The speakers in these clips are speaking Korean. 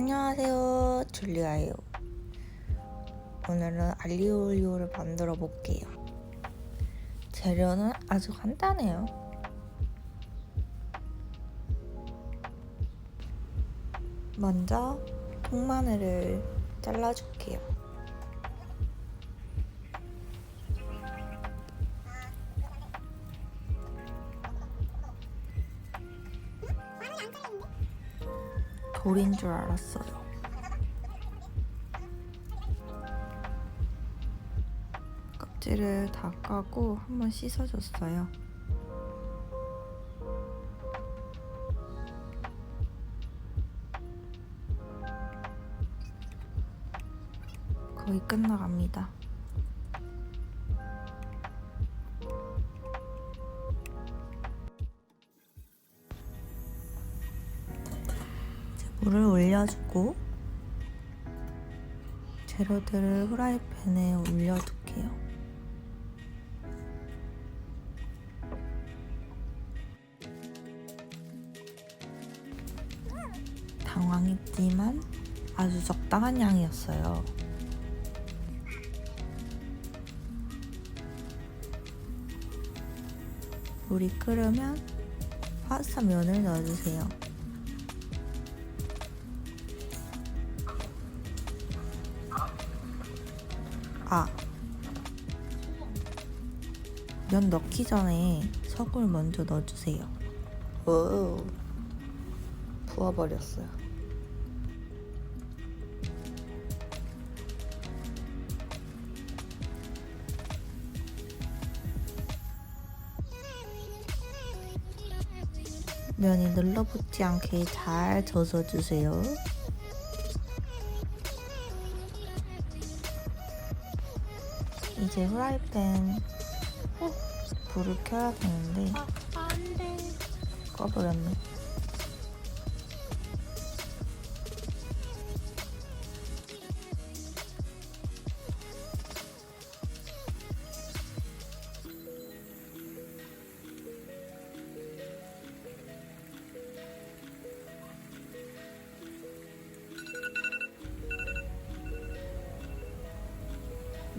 안녕하세요. 줄리아예요. 오늘은 알리오올리오를 만들어 볼게요. 재료는 아주 간단해요. 먼저 통마늘을 잘라줄게요 돌인 줄 알았어요. 껍질을 다 까고 한번 씻어줬어요. 거의 끝나갑니다. 물을 올려주고 재료들을 후라이팬에 올려둘게요. 당황했지만 아주 적당한 양이었어요. 물이 끓으면 파스타 면을 넣어주세요. 아. 면 넣기 전에 석을 먼저 넣어주세요. 오. 부어버렸어요. 면이 눌러붙지 않게 잘 젖어주세요. 이제 후라이팬 불을 켜야 되는데 꺼버렸네.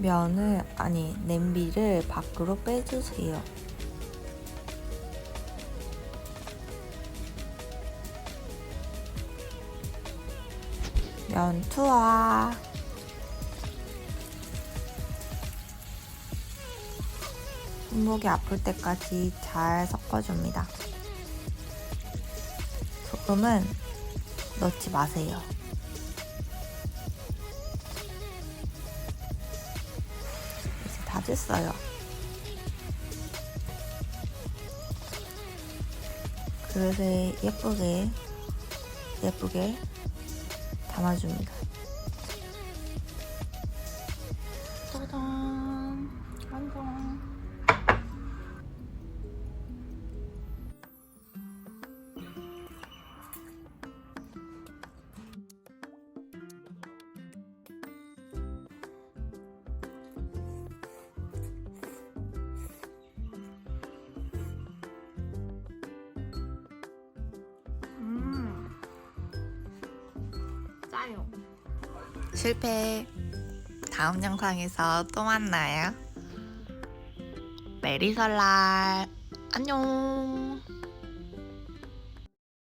면을 아니 냄비를 밖으로 빼주세요. 면 투하. 손목이 아플 때까지 잘 섞어줍니다. 소금은 넣지 마세요. 됐어요. 그릇에 예쁘게 예쁘게 담아줍니다. 짜잔 실패. 다음 영상에서 또 만나요. 메리 설날. 안녕.